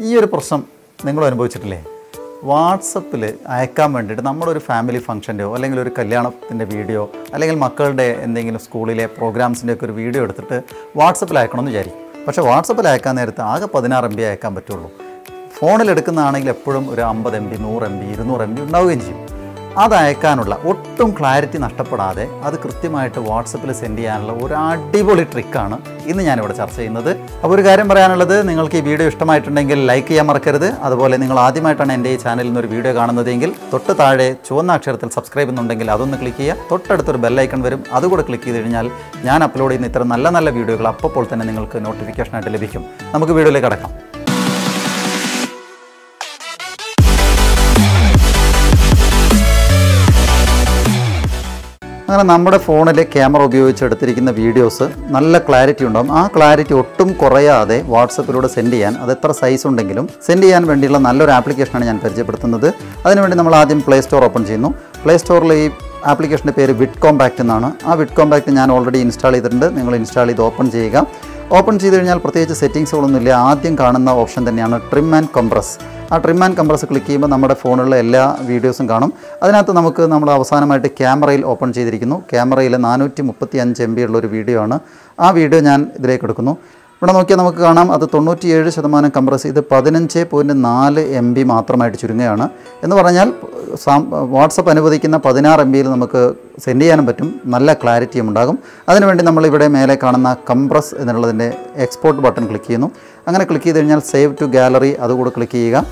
ഈ ഒരു പ്രശ്നം നിങ്ങൾ അനുഭവിച്ചിട്ടില്ലേ? വാട്സപ്പിൽ അയക്കാൻ വേണ്ടിയിട്ട് നമ്മുടെ ഒരു ഫാമിലി ഫംഗ്ഷന്റെയോ അല്ലെങ്കിൽ ഒരു കല്യാണത്തിന്റെ വീഡിയോ അല്ലെങ്കിൽ മക്കളുടെ എന്തെങ്കിലും സ്കൂളിലെ പ്രോഗ്രാംസിന്റെ ഒക്കെ ഒരു വീഡിയോ എടുത്തിട്ട് വാട്സപ്പിൽ അയക്കണമെന്ന് വിചാരിക്കും. പക്ഷേ വാട്സപ്പിൽ അയക്കാൻ നേരത്ത് ആകെ പതിനാറ് എം ബി അയക്കാൻ പറ്റുള്ളൂ. ഫോണിൽ എടുക്കുന്നതാണെങ്കിൽ എപ്പോഴും ഒരു അമ്പത് എം ബി നൂറ് എം ബി ഇരുന്നൂറ് എം ബി ഉണ്ടാവുകയും ചെയ്യും. അത് അയക്കാനുള്ള ഒട്ടും ക്ലാരിറ്റി നഷ്ടപ്പെടാതെ അത് കൃത്യമായിട്ട് വാട്സപ്പിൽ സെൻഡ് ചെയ്യാനുള്ള ഒരു അടിപൊളി ട്രിക്കാണ് ഇന്ന് ഞാനിവിടെ ചർച്ച ചെയ്യുന്നത്. അപ്പോൾ ഒരു കാര്യം പറയാനുള്ളത് നിങ്ങൾക്ക് ഈ വീഡിയോ ഇഷ്ടമായിട്ടുണ്ടെങ്കിൽ ലൈക്ക് ചെയ്യാൻ മറക്കരുത്. അതുപോലെ നിങ്ങൾ ആദ്യമായിട്ടാണ് എന്റെ ഈ ചാനലിൽ നിന്ന് ഒരു വീഡിയോ കാണുന്നതെങ്കിൽ തൊട്ട് താഴെ ചുവന്ന അക്ഷരത്തിൽ സബ്സ്ക്രൈബ് ചെയ്യുന്നുണ്ടെങ്കിൽ അതൊന്ന് ക്ലിക്ക് ചെയ്യുക. തൊട്ടടുത്തൊരു ബെല്ലൈക്കൺ വരും. അതുകൂടെ ക്ലിക്ക് ചെയ്ത് കഴിഞ്ഞാൽ ഞാൻ അപ്ലോഡ് ചെയ്യുന്ന ഇത്ര നല്ല നല്ല വീഡിയോകൾ അപ്പോൾ തന്നെ നിങ്ങൾക്ക് നോട്ടിഫിക്കേഷനായിട്ട് ലഭിക്കും. നമുക്ക് വീഡിയോയിലേക്ക് കടക്കാം. അങ്ങനെ നമ്മുടെ ഫോണിൽ ക്യാമറ ഉപയോഗിച്ച് എടുത്തിരിക്കുന്ന വീഡിയോസ് നല്ല ക്ലാരിറ്റി ഉണ്ടാകും ആ ക്ലാരിറ്റി ഒട്ടും കുറയാതെ വാട്സപ്പിലൂടെ സെൻഡ് ചെയ്യാൻ അത് എത്ര സൈസ് ഉണ്ടെങ്കിലും സെൻഡ് ചെയ്യാൻ വേണ്ടിയുള്ള നല്ലൊരു ആപ്ലിക്കേഷനാണ് ഞാൻ പരിചയപ്പെടുത്തുന്നത്. അതിനുവേണ്ടി നമ്മൾ ആദ്യം പ്ലേ സ്റ്റോർ ഓപ്പൺ ചെയ്യുന്നു. പ്ലേ സ്റ്റോറിൽ ഈ ആപ്ലിക്കേഷന്റെ പേര് വിഡ് കോമ്പാക്റ്റ് എന്നാണ്. ആ വിഡ് കോമ്പാക്റ്റ് ഞാൻ ഓൾറെഡി ഇൻസ്റ്റാൾ ചെയ്തിട്ടുണ്ട്. നിങ്ങൾ ഇൻസ്റ്റാൾ ചെയ്ത് ഓപ്പൺ ചെയ്യുക. ഓപ്പൺ ചെയ്ത് കഴിഞ്ഞാൽ പ്രത്യേകിച്ച് സെറ്റിങ്സുകളൊന്നുമില്ല. ആദ്യം കാണുന്ന ഓപ്ഷൻ തന്നെയാണ് ട്രിം ആൻഡ് കംപ്രസ് ആ ട്രിം ആൻഡ് കംപ്രസ് ക്ലിക്ക് ചെയ്യുമ്പോൾ നമ്മുടെ ഫോണിലുള്ള എല്ലാ വീഡിയോസും കാണും. അതിനകത്ത് നമുക്ക് നമ്മൾ അവസാനമായിട്ട് ക്യാമറയിൽ ഓപ്പൺ ചെയ്തിരിക്കുന്നു. ക്യാമറയിൽ നാനൂറ്റി മുപ്പത്തി അഞ്ച് എം ബി ഉള്ളൊരു വീഡിയോ ആണ്. ആ വീഡിയോ ഞാൻ ഇതിലേക്ക് എടുക്കുന്നു. ഇവിടെ നോക്കിയാൽ നമുക്ക് കാണാം അത് തൊണ്ണൂറ്റിയേഴ് ശതമാനം കംപ്രസ് ചെയ്ത് പതിനഞ്ച് പോയിന്റ് നാല് എം ബി മാത്രമായിട്ട് ചുരുങ്ങുകയാണ്. എന്ന് പറഞ്ഞാൽ വാട്സപ്പ് അനുവദിക്കുന്ന പതിനാറ് എം ബിയിൽ നമുക്ക് സെൻഡ് ചെയ്യാനും പറ്റും. നല്ല ക്ലാരിറ്റിയും ഉണ്ടാകും. അതിനുവേണ്ടി നമ്മളിവിടെ മേലെ കാണുന്ന കംപ്രസ് എന്നുള്ളതിന്റെ എക്സ്പോർട്ട് ബട്ടൺ ക്ലിക്ക് ചെയ്യുന്നു. അങ്ങനെ ക്ലിക്ക് ചെയ്ത് കഴിഞ്ഞാൽ സേവ് ടു ഗാലറി അതുകൂടെ ക്ലിക്ക് ചെയ്യുക.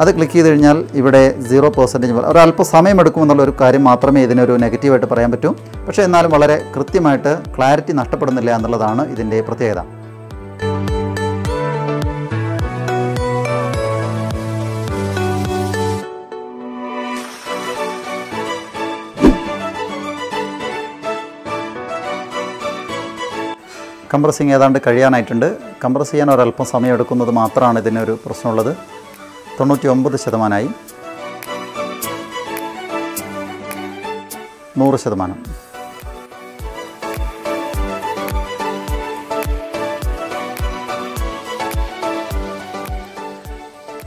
അത് ക്ലിക്ക് ചെയ്ത് കഴിഞ്ഞാൽ ഇവിടെ സീറോ പെർസെന്റേജ് ഒരല്പം സമയമെടുക്കുമെന്നുള്ള ഒരു കാര്യം മാത്രമേ ഇതിനൊരു നെഗറ്റീവായിട്ട് പറയാൻ പറ്റൂ. പക്ഷേ എന്നാലും വളരെ കൃത്യമായിട്ട് ക്ലാരിറ്റി നഷ്ടപ്പെടുന്നില്ല എന്നുള്ളതാണ് ഇതിന്റെ പ്രത്യേകത. കംപ്രസിങ് ഏതാണ്ട് കഴിയാനായിട്ടുണ്ട്. കംപ്രസ് ചെയ്യാൻ ഒരല്പം സമയം എടുക്കുന്നത് മാത്രമാണ് ഇതിനൊരു പ്രശ്നമുള്ളത്. തൊണ്ണൂറ്റി ഒമ്പത് ശതമാനമായി. നൂറ് ശതമാനം.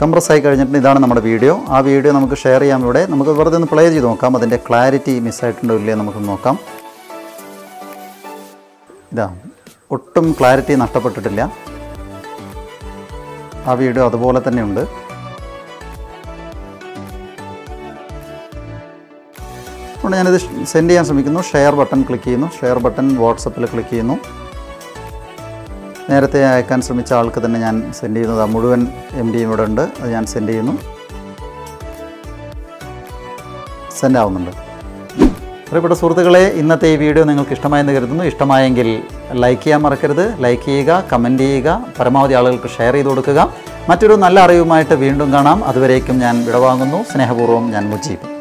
കംപ്രസ് ആയി കഴിഞ്ഞിട്ട് ഇതാണ് നമ്മുടെ വീഡിയോ. ആ വീഡിയോ നമുക്ക് ഷെയർ ചെയ്യാം ഇവിടെ. നമുക്ക് വെറുതെ ഒന്ന് പ്ലേ ചെയ്ത് നോക്കാം. അതിന്റെ ക്ലാരിറ്റി മിസ്സായിട്ടുണ്ടോ ഇല്ലയോ നമുക്ക് നോക്കാം. ഇതാ. ഒട്ടും ക്ലാരിറ്റി നഷ്ടപ്പെട്ടിട്ടില്ല. ആ വീഡിയോ അതുപോലെ തന്നെയുണ്ട്. അതുകൊണ്ട് ഞാനിത് സെൻഡ് ചെയ്യാൻ ശ്രമിക്കുന്നു. ഷെയർ ബട്ടൺ ക്ലിക്ക് ചെയ്യുന്നു. ഷെയർ ബട്ടൺ വാട്സപ്പിൽ ക്ലിക്ക് ചെയ്യുന്നു. നേരത്തെ അയക്കാൻ ശ്രമിച്ച ആൾക്ക് തന്നെ ഞാൻ സെൻഡ് ചെയ്യുന്നത് മുഴുവൻ എം ഡിയും ഇവിടെ ഉണ്ട്. അത് ഞാൻ സെൻഡ് ചെയ്യുന്നു. സെൻഡ് ആവുന്നുണ്ട്. പ്രിയപ്പെട്ട സുഹൃത്തുക്കളെ ഇന്നത്തെ ഈ വീഡിയോ നിങ്ങൾക്ക് ഇഷ്ടമായെന്ന് കരുതുന്നു. ഇഷ്ടമായെങ്കിൽ ലൈക്ക് ചെയ്യാൻ മറക്കരുത്. ലൈക്ക് ചെയ്യുക കമന്റ് ചെയ്യുക പരമാവധി ആളുകൾക്ക് ഷെയർ ചെയ്ത് കൊടുക്കുക. മറ്റൊരു നല്ല അറിവുമായിട്ട് വീണ്ടും കാണാം. അതുവരേക്കും ഞാൻ വിടവാങ്ങുന്നു. സ്നേഹപൂർവം ഞാൻ മുജീബ്.